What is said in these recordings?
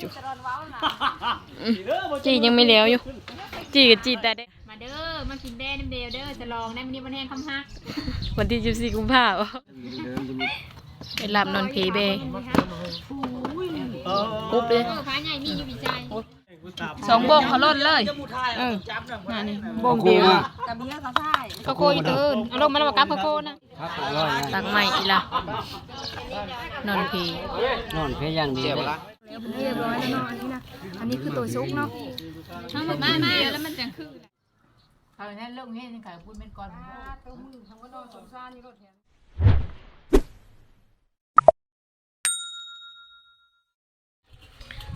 จุอืมจียังไม่แล้วอยู่ จีกับจีแต่ได้มาเด้อ มากินแด่น้ำเดียวเด้อจะลองได้มันนี้มันแห้งคำฮักวันที่สิบสี่กุมภาพันธ์ไปรับนอนเพเบปุ๊บเลยเออฟ้าใหญ่มีอยู่ปีใจสองโบกเขาลดเลยเออมานี่โบกเดียวกับเบี้ยกับไส้ข้าวโพดอีกเกินเอาลงมาแล้วกับข้าวโพดนะตักใหม่อีละนอนเพนอนเพยอย่างเดียว เลยเรียบร้อยแล้วเนาะอันนี้นะอันนี้คือตัวซุกเนาะทั้งหมดมามาแล้วมันจะคือเขาแค่เรื่องนี้นี่ค่ะพูดเป็นก่อน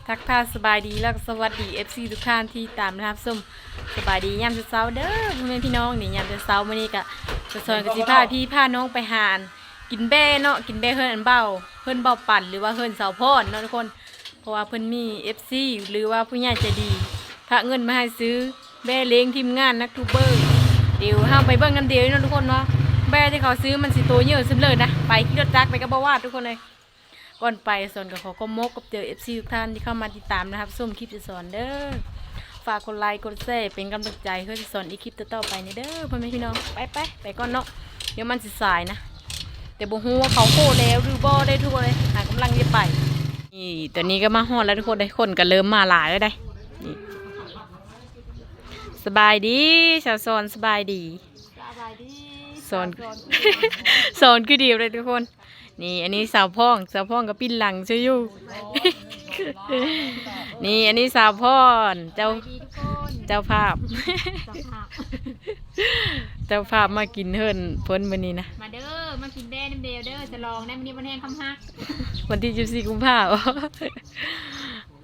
ทักทายสบายดีแล้วสวัสดี FC ทุกท่านที่ตามนะครับส้มสบายดียามเช้าเด้อพ่อแม่พี่น้องนี่ยามเช้ามื้อนี้ก็จะสอนกับสิพาพี่พาน้องไปหานกินแบ่เนาะกินแบ่เฮิรนอันเบาเฮิรนเบาปั่นหรือว่าเฮิรนเสาพรเนาะทุกคน เพราะว่าเพิ่นมี FC หรือว่าผู้ใหญ่ใจดีพระเงินมาให้ซื้อแบ่เลงทีมงานนักทูบเบอร์เดี๋ยวห้ามไปเบิ่งกันเดียวนะทุกคนเนาะแบ่ที่เขาซื้อมันสิโตเยอะซิเลยนะไปขี่รถจักรไปกับบาวาดทุกคนเลยก่อนไปสอนกับขอก็มกกับเจอเอฟซีทุกท่านที่เข้ามาติดตามนะครับส้มคลิปจะสอนเด้อฝากกดไลค์กดแชร์เป็นกำลังใจเพื่อจะสอนอีกคลิปต่อไปนี่เด้อพ่อแม่พี่น้องไปไปไปก่อนเนาะเดี๋ยวมันสิสายนะแต่บ่ฮู้ว่าเขาโคแล้วหรือบ่ได้ทุกคนเลยหากำลังจะไป นี่ตอนนี้ก็มาฮอดแล้วทุกคนได้คนก็เริ่มมาหลายแล้วได้นี่สบายดีชาวสอนสบายดีสบายดีสอนสอนคือเดียวเลยทุกคน นี่อันนี้สาวพ่องสาวพ่องกับปิ้นหลังช่วยอยู่นี่อันนี้สาวพ่อนเจ้าดีทุกคนเจ้าภาพสภาพ เจ้าภาพมากินเฮิรนพ้นวันนี้นะมาเด้อมากินแด่น้ำเดียวเด้อจะลองได้มันนี้มันแห้งคำฮักวันที่สิบสี่กุมภาพันธ์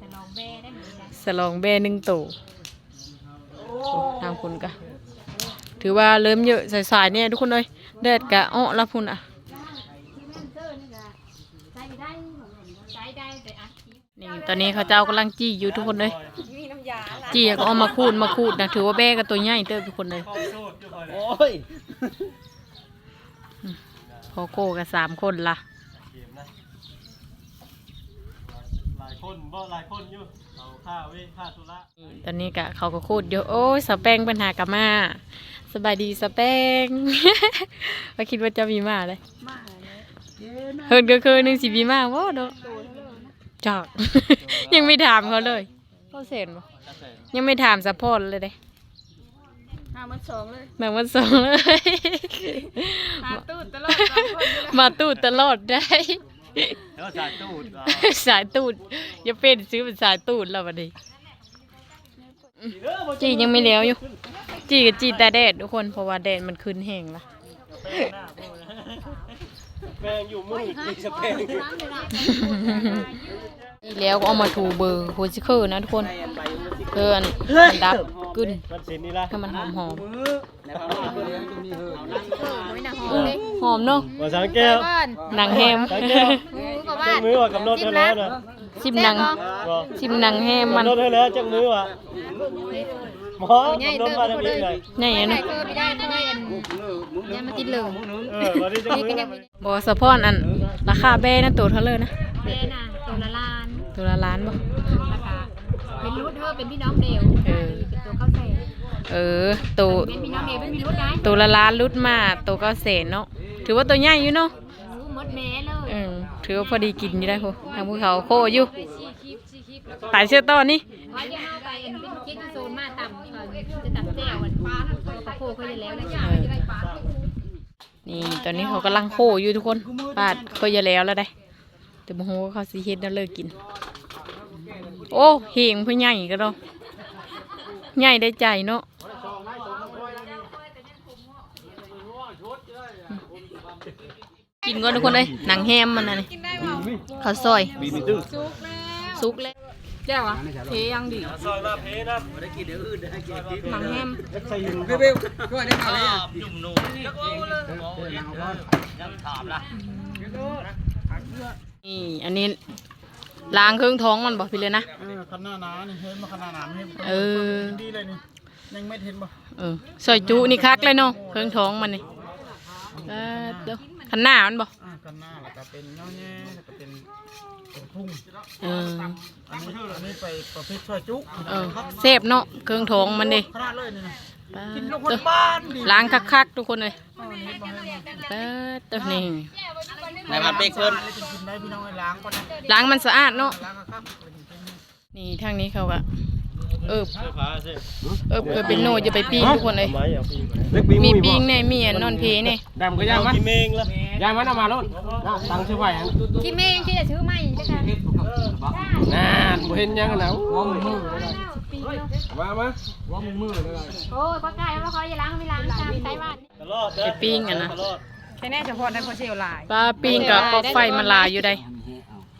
จะลองแบ่ได้เหมือนกันสลองแบหนึ่งตู่โอ้ทางคุณกะถือว่าเริ่มเยอะสายๆเนี่ยทุกคนเลยแดดกะอ้อรับพุ่นอะใช้ได้ใช้ได้แต่อัดคลิปนี่ตอนนี้เขาเจ้ากำลังจี้อยู่ทุกคนเลย จี้ก็เอามาคูดมาคูดนะถือว่าแบ้กับตัวใหญ่เติบทุกคนเลยโอ้ยพอโก้กับสามคนละหลายคนบ่หลายคนอยู่เอาค่าเว้ยค่าธุระตอนนี้กะเขาก็คูดเยอะโอ้ยสะแป้งปัญหากะมาสบายดีสะแป้งว่าคิดว่าจะมีมาเลยเฮินก็คือหนึ่งสิบีมาว่าเนาะจอกยังไม่ถามเขาเลยเขาเสร็จบ่ ยังไม่ถามสะพอนเลยเด้ห้ามันสองเลยแบ่งวันสองเลย หาตู้ตลอดสองคนอยู่แล้วมาตูดตลอดได้ แล้วสายตูดเหรอสายตูดอย่าเป็นซื้อเป็นสายตูดแล้ววันนี้จียังไม่แล้วอยู่ จีกับจีแต่แดดทุกคนเพราะว่าแดดมันขึ้นแห้งละแม่ง อยู่มุ่งมีสเปรย์อีแล้วก็เอามาถูเบอร์โฮซิเคอร์นะทุกคนเพื่อนมันดับกึ้นมันสินนี่ละให้มันหอมหอมโอ้ยหนักหอมเลยหอมเนาะมาสังแก้วก่อนหนังแฮมสังแก้วหูกับว่าจักมือว่ากำหนดเท่าแล้วนะชิมหนังบ่ชิมหนังแฮมมันกำหนดเท่าแล้วจักมือว่ะ หมอกำหนดมาได้ดีเลยใหญ่ไหนเนาะเพิ่มไม่ได้ทำไมอันเนี่ยมันติดเหลืองเออวันนี้จักนี่มืก็อยังมีบอกสะพอนอัน ราคาแบ้นั่นตัวเท่าเลยนะแม่น่ะตัวละล้านตัวละล้านบ่ราคาเป็นรุ่นเธอเป็นพี่น้องเดียวเออเป็นตัวเข้าใส่เออตัวเป็นพี่น้องเดียวเป็นพี่รุ่นได้ตัวละล้านลุดมาตัวก็เศษเนาะถือว่าตัวใหญ่อยู่เนาะหูมดแม่เลยเออถือว่าพอดีกินอยู่ได้โหทางภูเขาโคอยู่ ตายเชื่อต้อนนี่ว่าจะเอาไปอันเป็นคิดโซนมาต่ำเออจะตัดแต้วอันปลาตัวกระโปงเขาจะแล้วนะจ๊ะจะได้ปลานี่ตอนนี้เขากำลังโคอยู่ทุกคนปาดก็จะแล้วแล้วได้แต่บ่ฮู้ว่าเขาสิเฮ็ดแล้วเลิกกิน โอ้เฮงเพิ่นใหญ่ก็เนาะใหญ่ได้ใจเนาะกินก่อนทุกคนเลยหนังแฮมมันน่ะนี่ข้าวซอยซุกแล้ว เจ้าวะเทยังดีซอยมาเพนะหนังแฮมใส่หินเบลก็ได้มาเลยนี่อันนี้ล้างเครื่องท้องมันบอกพี่เลยนะเออขนาดหนานี่เห็นมาขนาดหนาเห็นเออดีเลยนี่ยังไม่เห็นบ่เออซอยจุนี่คักเลยเนาะเครื่องท้องมันนี่เออเดี๋ยวขันหน้ามันบอก อ่ากกันหน้าแล้วก็เป็นเงาแง่แล้วก็เป็นเป็นพุ่งเอออันนี้อันนี้ไปประเภทช่วยจุเออเสพเนาะเครื่องทองมันดิขนาดเลยนี่นะป๊ากินดลงคนบ้านดีล้างคักๆทุกคนเลยป๊าดตัวนี้ในมันเบกเพิ่นเลยกินกินได้พี่น้องไอ้ล้างก่อนนะล้างมันสะอาดเนาะล้างก็ครับเลยกินเป็นนี่ทางนี้เขาก็เอิบเสื้อผ้าเสื้อเอิบเอิบเป็นโนจะไปปิ้งทุกคนเลยไม้เอาปีกมีปิ้งเนี่ยมีอันนอนเพเนี่ยดำก็ย่างมันกินเมงละ ย่างมันเอามาโลดตังชื่อไว้อันที่เมงที่จะซื้อใหม่จ้ะค่ะนั่นบ่เห็นยังกันแล้วว่ามึงมือมามาโอ้ยปลาไก่ปลาคอยอย่าล้างไม่ล้างตามใช้บ้านตลอดเด้ไปปิ้งอะนะตลอดแค่แน่เฉพาะในพอเชียวลายปลาปิ้งกับก็ไฟมันลายอยู่ได้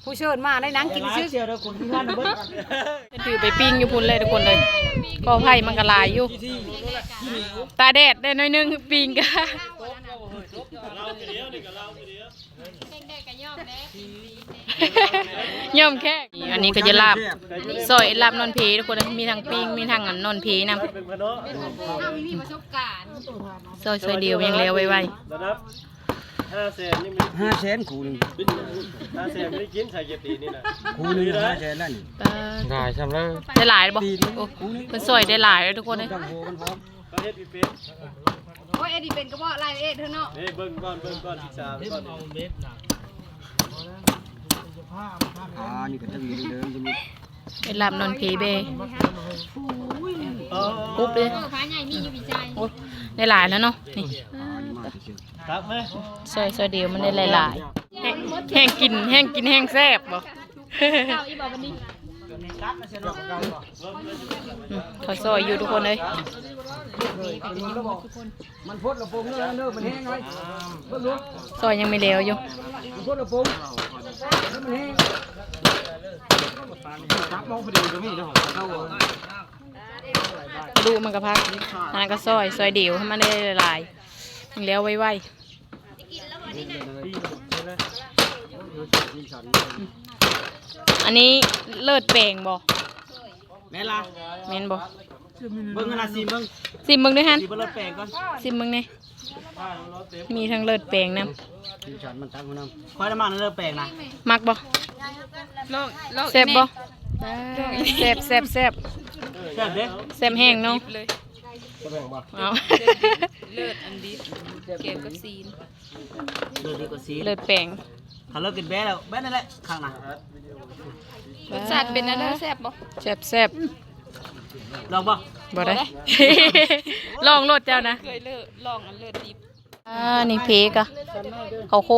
ผู้เชิญมาได้นังกินซื้อเชียวเด้อคนที่บ้านเบิ้ลถือไปปิ้งอยู่พุ่นเลยทุกคนเลยก็ไฟมันก็ลายอยู่ตาแดดได้หน้อยนึงปิ้งกะเราไปเดี ยวนี่ก็เราไปเดียวเด็กๆก็ยอมเด้ย่อมแค่อันนี้ก็จะลาบซอยลาบนอนเพทุกคนเลยมีทั้งปิ้งมีทั้งอันนอนเพนำเป็นพะเนาะเอามีประสบการณ์ซอยซอยเดียวยังแล้วไวระดับห้าแสนนี่มันห้าแสนคูนึงห้าแสนไม่ได้กินใส่เกียรตินี่นะคูนึงห้าแสนแล้วนี่ๆปลาได้ใช่ไหมได้หลายบ่โอ้เพิ่นซอยได้หลายเลยทุกคนเลยจังโห กันพร้อมก็เฮ็ดอีเป็นโอ้ยเอ็ดดี้เป็นกระบอกลายเอ็ดเธอเนาะเฮ้ยเบิ่งก่อนเบิ่งก่อนศึกษาก่อนเอาเบ็ดนะผ้าผ้าอ่านี่ก็จะมีเดิมจะมีเป็นลาบนอนเพเบเออปุ๊บเลยเออฟ้าใหญ่มีอยู่วิจัยโอ้ได้หลายแล้วเนาะนี่อ่านี่มาเชื่อครับไหมซอยซอยเดียวมันได้หลายๆแห้งแห้งกินแห้งกินแห้งแซ่บบ่เก่าอีบอกวันนี้อืมขอซอยอยู่ทุกคนเลย มันพดระโปงเนื้อเนื้อมันแห้งไว้เบิ่งดูซอยยังไม่แล้วอยู่มันพดระโปงแล้วมันแห้งครับมองพอดีก็มีเนาะเข้ากระดูกมันก็พักอันนั้นก็ซอยซอยเดียวให้มันได้หลายๆยังแล้วไวๆอันนี้เลิศแปลงบ่แม่ล่ะแม่นบ่ เบิ่งกันนะสิเบิ่งซิมเบิ่งด้วยฮันสิเบิ่งรถแปลงก่อนซิมเบิ่งนี่มีทั้งเลิศแปลงนํสิฉันมันตั้งมันนำคอยน้ำมันเริ่มแปลงนะมักบ่แซ่บบ่แซ่บแซ่บแซ่บแซ่บเด้แซ่บแห้งเนาะเอาเดือดดีกว่าซีเลิศแปลงถ้าเลิกกินแบ๊แล้วแบ๊นั่นแหละข้างหน้ารสชาติเป็นอะไรแซ่บบ่แซ่บแซ่บ ลองบ่บ่ได้ ลองรสเจ้านะเคยเลิศลองอันเลิศดิบอ่านี่เพกอะเขาโค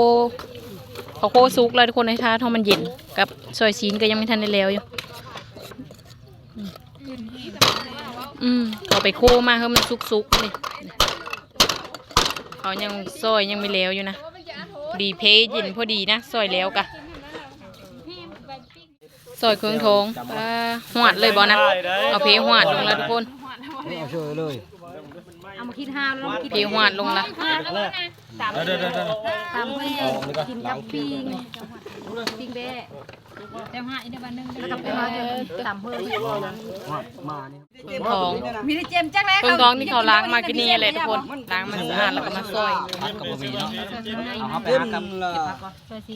เขาโคซุกแล้วทุกคนในท่าเท่ามันเย็นกับซอยชีนก็ยังไม่ทันได้แล้วอยู่อืมเขาไปโคมาเฮ้มันซุกๆนี่เขายังซอยยังไม่แล้วอยู่นะพอดีเพเย็นพอดีนะซอยแล้วกะ ซอยเครื่องทองปลาหวดเลยบ่นะเอาเพหวดลงแล้วทุกคนเอาเฉยเลยเอามาคิดห้าวแล้วมาคิดเพหวดลงละตามเพื่อนตามเพื่อนกินกับปิงปิงเบ้ เดี๋ยวห้าอีกเดี๋ยววันหนึงแล้วกับไปมาตามเพื่อนมานี่เครื่องทองมีได้เจมจักแล้วเครื่องทองที่เขาล้างมากินนี่แหละทุกคนล้างมันสะอาดแล้วก็มาซอยพัดกับบ่มีเนาะเอาไปหากับ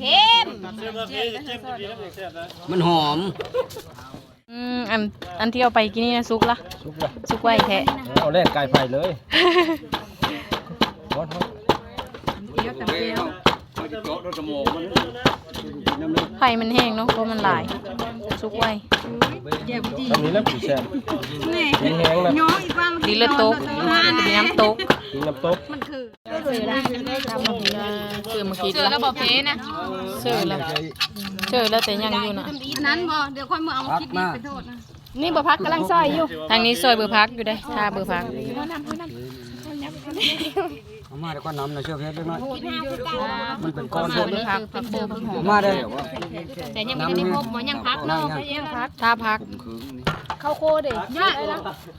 เข้มเสื้อมาพี่เจ็บดีแล้วเสียบนะมันหอมอืมอันอันที่เอาไปกินนี่นะซุกละซุกไว้แท้เอาแรกไก่ไผ่เลย ไผ่มันแห้งเนาะเพราะมันหลายซุกไว้ตอนนี้แล้วผีแซ่บมีแห้งนะน้องอีกว่าดีเลือดตกดีน้ำตกมีน้ำตกเสือมาคิดแล้วบอกเพนะเสือแล้วเสือแล้วแต่ยังอยู่นะนั้นบ่เดี๋ยวค่อยมาเอามาพักคิดมาเป็นโทษนะนี่เบอร์พักกำลังซอยอยู่ ทางนี้ซอยเบอร์พักอยู่ได้ท่าเบอร์พัก เอามาเดี๋ยวก่อนน้ำหน่อยเชื่อเพชรเล็กน้อยมันเป็นก้อนเบอร์พักพักโบพักหอเอามมาได้แต่ยังไม่ได้พบหมอยังพักเนาะยังพักท่าพักเข้าโคเด้ยะ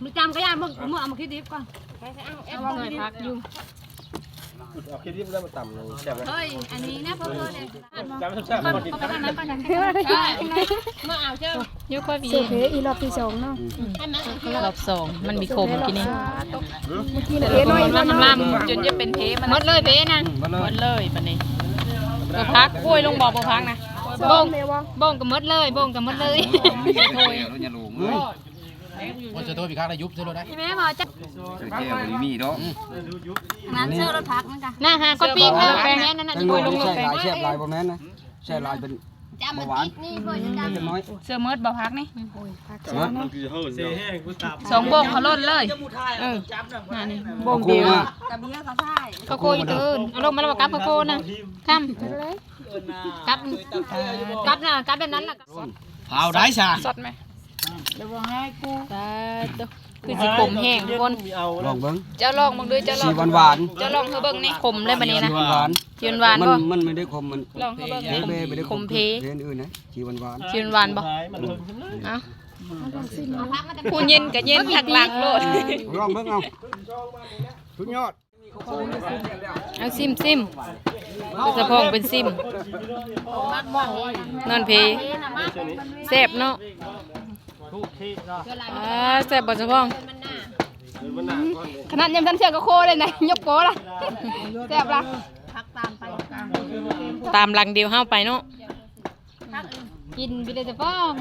มีจำก็ยากมึงมึงเอามาคิดดิบก่อนเอาหน่อยพักอยู่ เอาคิดที่มันได้มาต่ำลงแซ่บไหมเฮ้ย อันนี้นะพ่อเนี่ยจำไม่แซ่บมากินไปทางนั้นไปทางนั้นเมื่อเอาเจ้ายุคว่าวีเพอีรอบที่สองเนาะให้มันรอบสองมันมีคมกินนี่เพน้อยมันมันล่ามจนจะเป็นเพมันหมดเลยเพนะมาเลหมยดเลยปะนี่ไบ่พักกล้วยลงบ่บ่พักนะบ่งบ่งก็หมดเลยบ่งก็หมดเลย ว่าจะโทษพี่ข้างได้ยุบใช่ไหมได้แม่บอกจะแก้วบ่มีเนาะน้ำเชื่อรถพักนั่นค่ะหน้าหาก็ปีกแล้วแปลงนั้นนั่นแตงกโมล้วยลงนี่ลงใช่แปลงลายแซ่บลายบ่แม่นนะใช่ลายเป็นเบาหวานเล็กน้อยเสื้อเมิดบ่พักนี่เสียแห้งกูตับสองบ่งเขาลดเลยเออนั่นนี่บ่งเดียวข้าวโคอีตื่นเอาลงมาแล้วบอกกับข้าวโคนะข้ามกับกับน่ะกับแบบนั้นล่ะเผาได้ซะสดไหม ตาตัวคือสิขมแห้งทุกคนมีเอาลองเบิ่งเจ้าลองมึงด้วยเจ้าลอสีงหวานหวานเจ้าลองเธอเบิ่งนี่ขมเลยบัดนี้นะสีหวานหวานเทียนหวานมันบ่มันไม่ได้คมมันลองเธอเบิ่งเบ้เบ้ไม่ได้คมเพเพนอื่นนะสีหวานหวานเทียนหวานบ่ท้ายมันเริ่มขึ้นเลยเอ้าผู้เย็นกับเย็นหักหลักโลดลองเบิ่งเอาสุดยอดเอาซิมซิมคือสะพองเป็นซิมนอนเพแซ่บเนาะ ทุกที่ก็อ่าแซ่บบ่สะพองมันหนักก่อนเลยขนาดยังทันเชื่อก็โคเลยนะยกโกล่ะแซ่บล่ะตามหลังเดียวเฮาไปเนาะกินไปเลยจะฟ้อง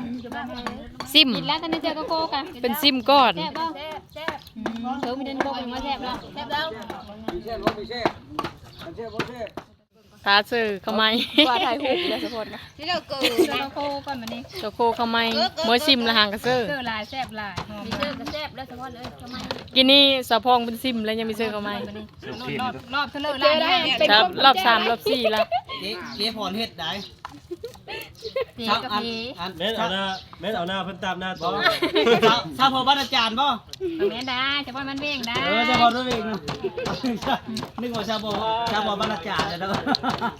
ซิมกินแล้วทันเชื่อก็โคกันเป็นซิมก่อนแซ่บบ่แซ่บเธอมีเดินบอกมาแซ่บแล้วแซ่บแล้วมีแซ่บบ่มีแซ่บอันแซ่บบ่แซ่บ ตาซื้อเข้าไม้ว่าถ่ายรูปแล้วสะพดที่เราเกิดเชื่อก็โคก่อนมานี่ตะโคเข้าไม้เมื่อซิมละหางกระเซื้อเชื่อลายแซ่บลายมีเชื่อก็แซ่บแล้วสะพดเลยทำไมกินนี่สะพองเป็นซิมแล้วยังมีซื้อเข้าไม้รอบรอบเธอเลยลายได้ครับรอบสามรอบสี่ละเจ๊พรเฮ็ดได้ ผีกับผีอันเม็ดเอาหน้าเม็ดเอาหน้าเพิ่นตามหน้าตัวชาวพอบ้านอาจารย์บ่แม่ได้จะว่ามันเบ่งได้เออชาวพอด้วยเองนะนึกว่าชาวพอชาวพอบ้านอาจารย์เลยนะ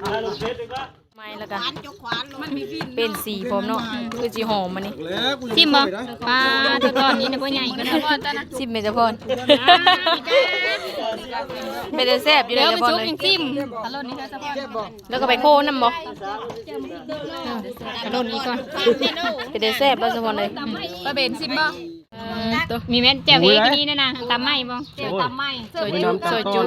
หน้าลูกเพชรดีกว่า ไม้แล้วกันเป็นสีพร้อมเนาะคือจีหอมมันนี่ทิมบ่ปลาตัวตอนนี้นะพ่อใหญ่ก็นะซิมเมจพรเป็นแต่แซ่บอยู่เดี๋เลยยวเฉมันพาะซุกเลยยังจิ้มตลอดนี้เธอสะพดแล้วก็ไปโคน้ำบ่ตลอดนี้ก่อนเป็นแต่แซ่บแล้วเฉพาะเลยปลาเบนซิมบ่เออตัวมีแม่นแจ่วเอกนี่นะนะตำไม้บ่แจ่วตำไม้ซอยจุซอยจุ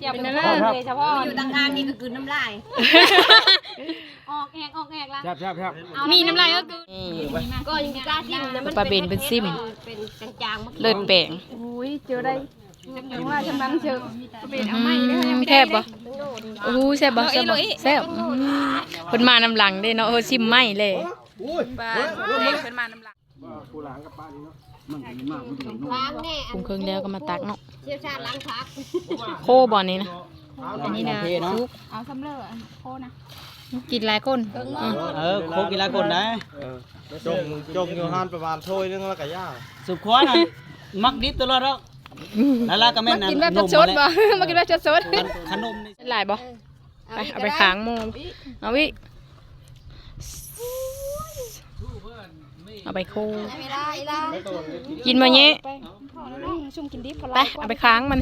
แจ่วเป็นอะไร เลยเฉพาะอยู่ต่างกลางนี่ก็คือน้ำลาย ออกแอกออกแอกละแซ่บแซ่บแซ่บมีน้ำลายก็คือนี่ก็ยังกล้าจิ้มนะมันปลาเบนเป็นซิม เป็นจางๆเลิศแปลงอุ้ยเจอได้จังว่าฉันนั้นเจอปลาเบนเอาไม้แซ่บบ่โอ้โหแซ่บบ่แซ่บบ่แซ่บอืมเพิ่นมาน้ำหลังเด้เนาะเออซิมไม่เลยล้า งแน่ปรุงเครื่องแล้วก็มาตักเนาะเชี่ยวชาญล้างพักโคบ่อนี้นะอันนี้นะเนาะเอาสำเร็จโคนะกินหลายคนอืมเออโคกีฬาคนได้จงจงอยู่ห้านประมาณถ้วยนึงแล้วก็ย่าสุขควานะมักดิบตลอดแล้วแล้วล่ะก็แม่นกินแบบสดๆบ่มากินแบบสดขนมนี่หลายบ่ไปเอาไปค้างหม้อเอาวิ เอาไปโคๆไม่ได้ล่ะกินมาเนี้ยชุ่มกินดิบพอไปเอาไปค้างมัน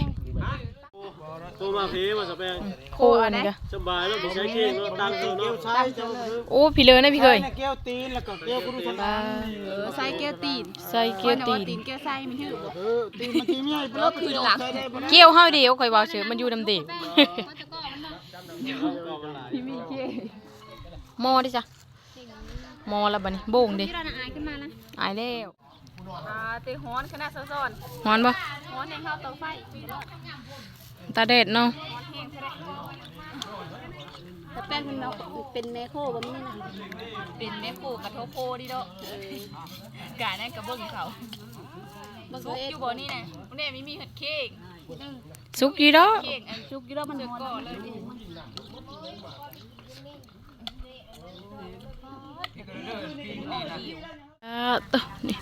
ตัวมาพีมาสเปงโคอันนี้ก็สบายแล้วผมใช้เค้กเนาะตั้งตัวเนาะใช่จ้าโอ้พี่เลยนะพี่เคยแก้วตีนแล้วก็แก้วกุรุปลาใส่แก้วตีนใส่เกี๊ยวตีนตีนแก้วใส่มันชื่อตีนมันตีนใหญ่ไปแล้วคืนหลังเกี๊ยวเฮาเดียวข่อยเว้าเชื่อมันอยู่นำเด็กหม้อดิจ้ะห ม้อแล้วบัดนี้โบ่งดิที่เราอายขึ้นมาแล้วอายแล้วอ่าตีฮ้อนขนาดซ้อนฮ้อนบ่ๆฮ้อนในข้าวเตาไฟตาแดดเนาะแต่แป้งเป็นเราเป็นแมโครบ่มีนะเป็นแมโครกับโทโคดิโดกานั่นกับเบิ่งเขาซุกอยู่บ่นี่นะมันได้มีมีเห็ดเค้กสุกอยู่ดอกเค้กอันซุกอยู่แล้วมันก่อเลยอ่า ตัวนี่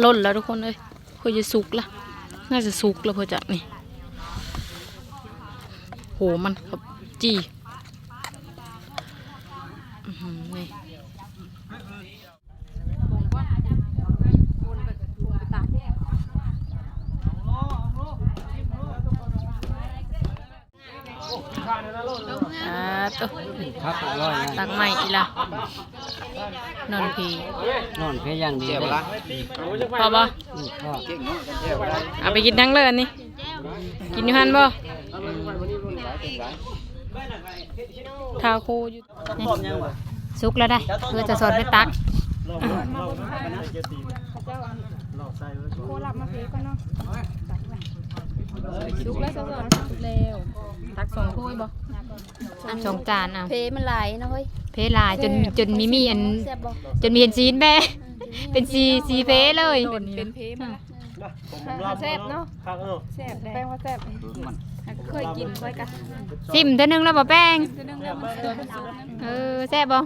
หล่นแล้วทุกคนเลยเพื่อจะสุกละน่าจะสุกแล้วเพื่อจะนี่โหมันแบบจีอื้อหือนี่อ่าตัวครับอร่อยนะตักใหม่อีละ นอนพีนอนเพอย่างดีเลยพอบ่อืมก็เอาไปกินทั้งเลยอันนี้แจ้วกินอยู่หันบ่ทาโคอยู่พร้อมยังวะสุกแล้วได้ เพื่อจะสอนไปตักลองลองลองเจตีลองใส่ไว้ก่อนโคลับมาเพก่อนเนาะ สุกแล้วสอนสุกแล้วตักสองถ้วยบ่สองจานอะเพมันไหลนะเฮ้ยเพลายจนจนมีมีอัน แซ่บบ่จนมีเห็นซีนแม่เป็นซีซีเพเลยเป็นเพมานะผมลองแซ่บเนาะข้างเออแซ่บแป้งว่าแซ่บ เคยกินไว้กันซิมเท่านึงแล้วบ่แป้งจะนึ่งแล้วมันตัวมันสุกเออแซ่บบ่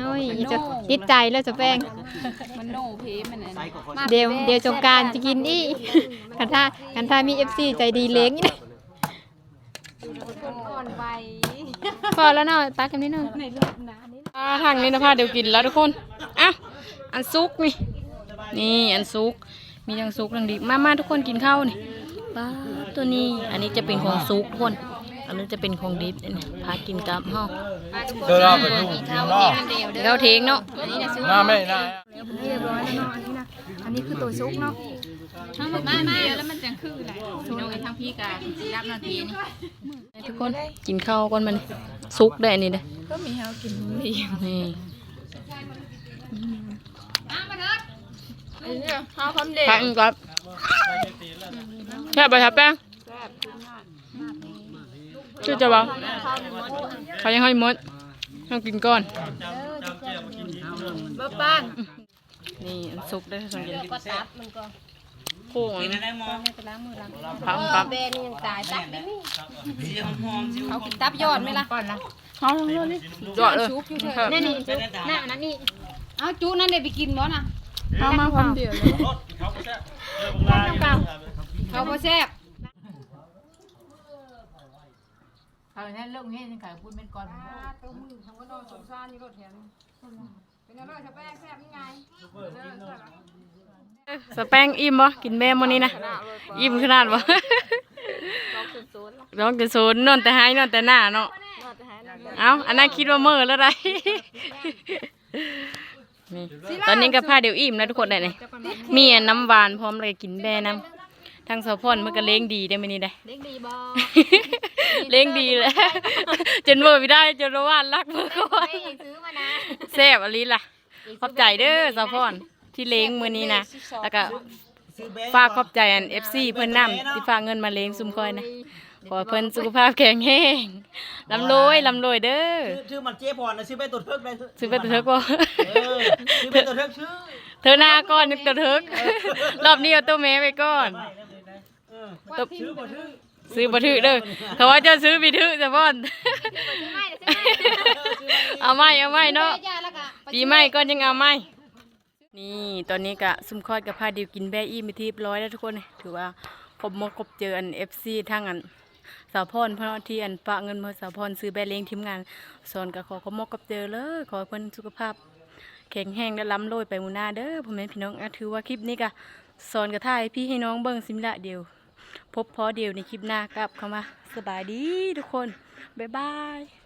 น้อยจะติดใจแล้วจะแป้ง มันโนเพมันอันใส่ก็ขอเดี๋ยวเดี๋ยวสงกรารจะกินอีกกันถ้ากันถ้ามี FC ใจดีเล้งนี่นะก่อนไปพอแล้วเนาะตักกันนิดนึงในเลือดนะนี่อ่าทางนี้นะพาเดี๋ยวกินแล้วทุกคน อะ อันซุกนี่ นี่อันซุก มีทั้งซุกทั้งดิบมามาทุกคนกินข้าวนี่ป้าด ตัวนี้ อันนี้จะเป็นของซุกทุกคน อันนี้จะเป็นของดิบนี่พากินกับห้องเดี๋ยวเราไปดูกินรอบเดี๋ยวเทงเนาะหน้าไม่ได้เรียบร้อยแล้วเนาะอันนี้นะ อันนี้คือตัวซุกเนาะมามาแล้วมันจังคือไหลพี่น้องไอ้ทางพี่กะสิรับนาทีนี่ทุกคนกินข้าวก่อนมันซุกได้อันนี้เด้อก็มีเฮากินดีนี่เฮาพร้อมเด็กพักอีกก่อน แค่บไปครับแป้งชื่อจะบอกเขายังให้หมดต้องกินก่อนจำเจียมากินอีกบ่ป้านนี่อันซุปได้สังเกตก็ตับมันก็โค้งกินอะไรมองพังปั๊บเบนี่ยังตายตับไม่มีเสียงหอมสิวเขากินตับยอดไหมล่ะก่อนละยอดเลยนี่นี่เป็นได้ตาหน้านั้นนี่เอาจูนั่นเดี๋ยวไปกินบ่น่ะ เอามาความเดียวรถเขาไม่ใช่เออผมลาอยู่เขาบ่แซ่บเขาเนี่ยเรื่องเฮ็ดจังไงพูดเป็นก่อนตัวมือทำก็นอนสงสารนี่รถแถมเป็นอะไรชะแป้งแซ่บยังไงสแป้งอิ่มบ่กินแม่มื้อนี้นะอิ่มขนาดบ่ร้องจนโซนนอนแต่หายนอนแต่หน้าเนาะเอ้าอันนั้นคิดว่าเมื่อแล้วได้ นี่ตอนนี้ก็พาเดี๋ยวอิ่มแล้วทุกคนได้นี่มีอันน้ำหวานพร้อมเลยกินแบ่น้ำทางสะพอนมันก็เลี้ยงดีได้มื้อนี้ได้เด็กดีบ่เลี้ยงดีเลยจนเมื่อไม่ได้จนระว่านรักเมื่อก่อนไม่ซื้อมานะแซ่บอลิล่ะขอบใจเด้อสาวพรที่เลี้ยงมื้อนี้นะแล้วก็ซื้อแบงฝากขอบใจอัน FC เพิ่นนํที่ฝากเงินมาเลี้ยงซุมคอยนะ ขอให้เพิ่นสุขภาพแข็งแรงลำรวยลำรวยเด้อชื่อชื่อมันเจ๊พรนะชื่อเป็นตัวเทิกได้ซื้อไปตัวเถอะบ่เออชื่อเป็นตัวเทิกชื่อเธอหน้าก่อนนึกตัวเถอะรอบนี้เอาตัวแม่ไปก่อนเออตัวชื่อบ่ชื่อซื้อบ่ถือเด้อเขาว่าจะซื้อบ่ถือสะพอนเอาไม่เอาไม่เนาะปีใหม่ก็ยังเอาไหมนี่ตอนนี้กะซุมคอดกับพาดิวกินแบอี้ไปที่เรียบร้อยแล้วทุกคน ถือว่าครบหมดครบเจออันเอฟซีทั้งอัน สาวพรเพราะที่อันฝากเงินมาสาวพรซื้อแบรเลี้ยงทีมงานสอนกับขอขอมกกับเจอเลยขอเพื่อนสุขภาพแข็งแรงและล้ำโลยไปมูนาเด้อพ่อแม่พี่น้องอถือว่าคลิปนี้กะสอนกับท่ายพี่ให้น้องเบิ้งซิมละเดียว พบพอเดียวในคลิปหน้ากลับเข้ามาสบายดีทุกคน บ๊ายบาย